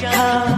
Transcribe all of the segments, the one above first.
शाखा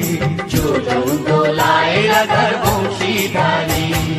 ी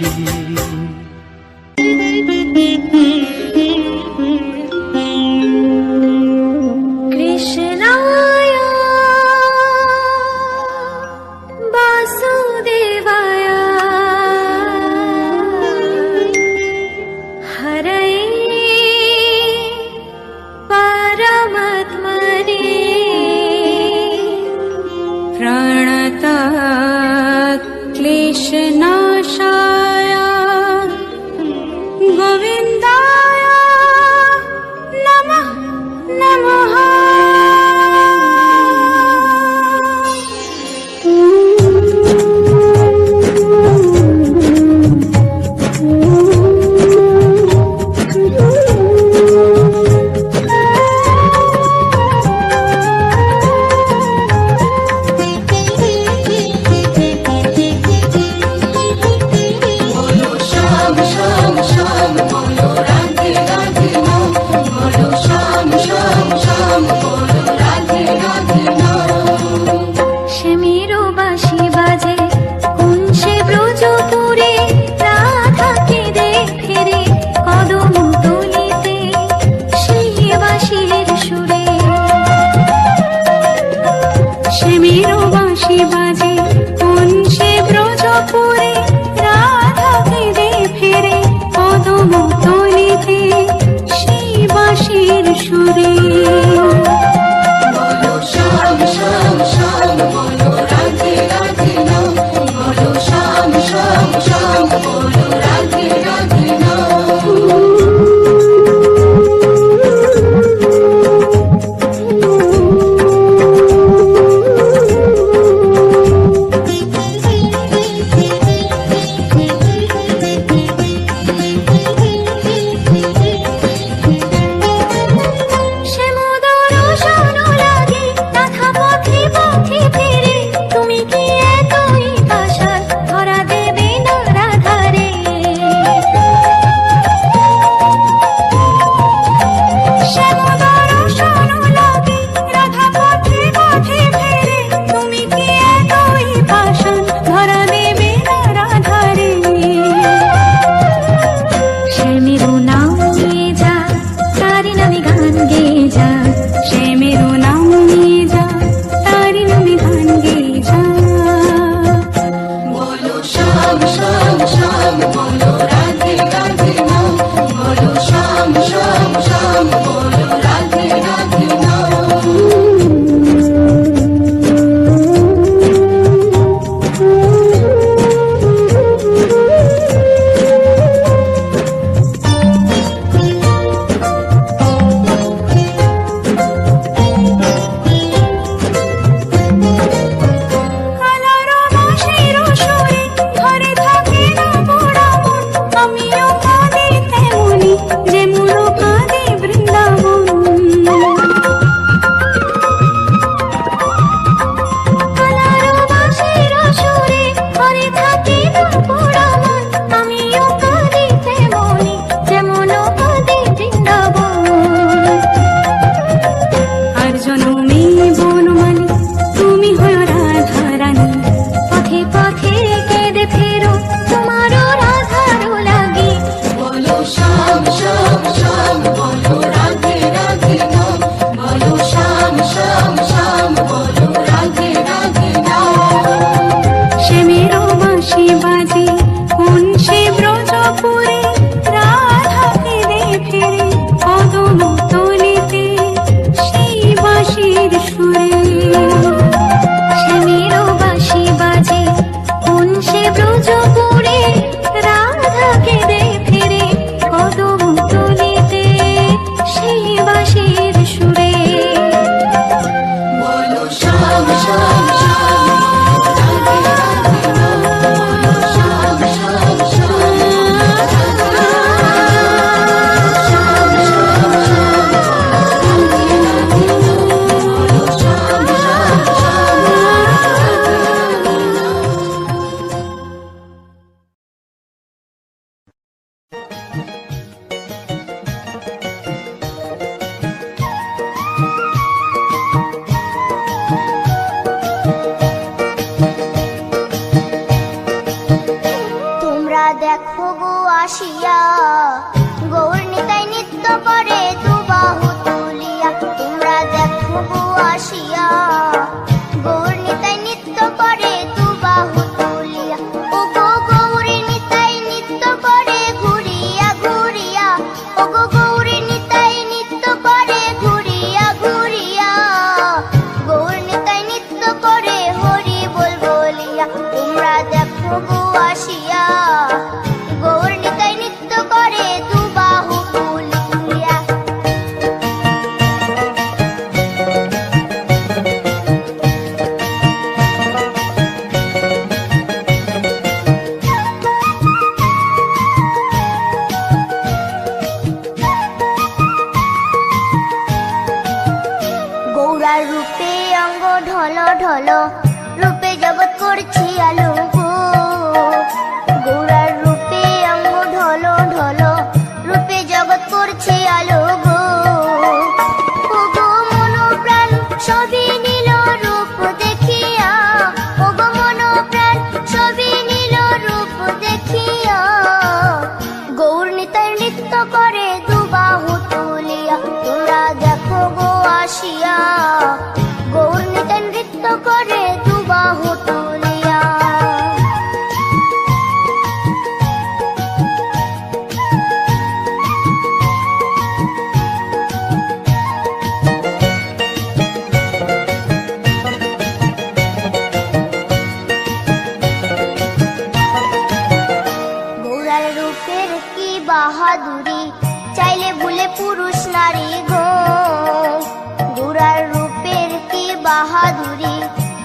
বাহাদুরি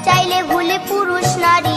চাইলে ভুলে পুরুষ নারী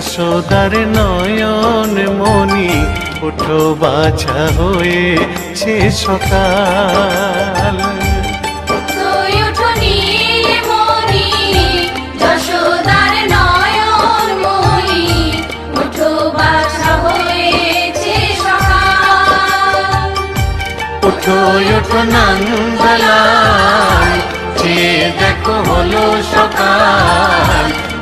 যশোদার নয়ন মণি ওঠো বাছা হয়েছে সকাল। ওঠো বাসা হয়েছে সকাল। ওঠো যে দেখো হলো সকাল।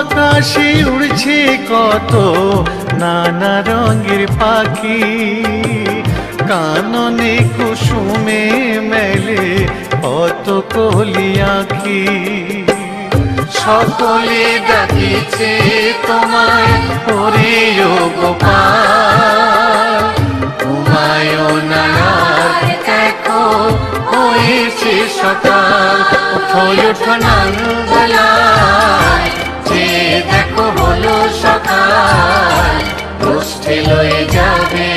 আকাশে উড়ছে কত নানা রঙের পাখি। কাননে কুসুমে মেলে কত কলি আঁখি। সকলে ডাকিছে তোমায় ঘুমায় না সকাল। ওঠো ওঠো দেখো হলো সকাল গোষ্ঠী লয়ে যাবে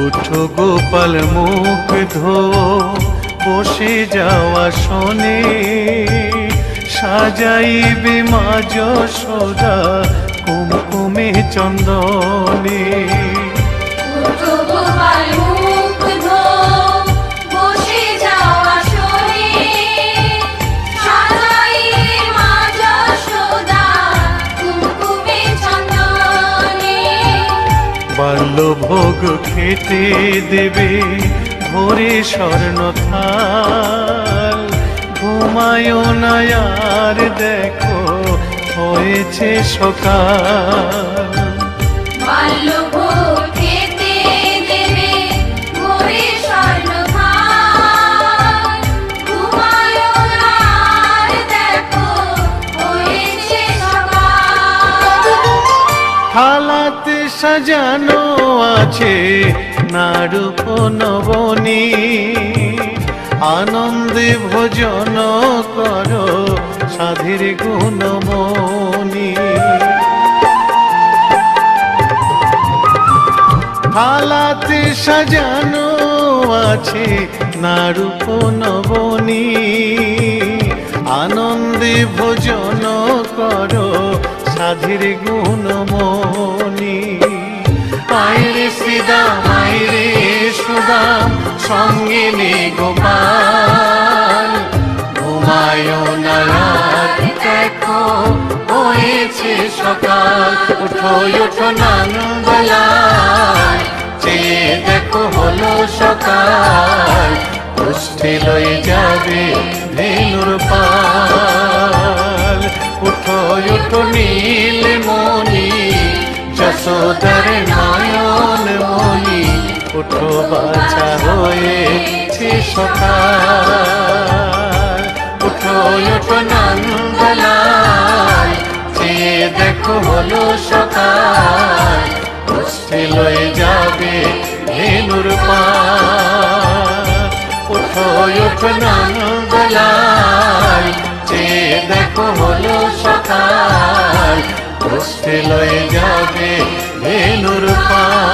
উঠো গোপাল মুখ ধো। বসে যাওয়া শোনে সাজাইবে মা যশোদা কুমকুমে চন্দনে। ওঠো গোপাল মুখ ধো বসে যাওয়া শোনে সাজাই মা যশোদা কুমকুমে চন্দনে। বাল্য ভোগ খেতে দেবে ভোরে স্বর্ণ থাল ঘুমায় না আর দেখো হয়েছে সকাল। সাজানো আছে নারূপ নবনী আনন্দে ভোজন করো সাধীর গুণমণি। থালাতে সাজানো আছে নারূপ নবনী আনন্দে ভোজন করো সাধীর গুণমণি। আইরে শ্রীদাম আইরে সুদাম সঙ্গে নে গোপাল। ঘুমায় না হয়েছে সকাল। উঠো উঠো নন্দলাল যে দেখো হলো সকাল। পুষ্টি লয়ে যাবে ধেনুর পাল। উঠো উঠো নীল মণি, যশোদার ফুটো বাচ্চা হয়েছে সকাল। উঠো উঠো নান্দলাল চেয়ে দেখো হলো সকাল। বসতে লয়ে যাবে ধেনুর পা। উঠো উঠো নান্দলাল চেয়ে দেখো হলো সকাল। বসতে লয়ে যাবে ধেনুর পা।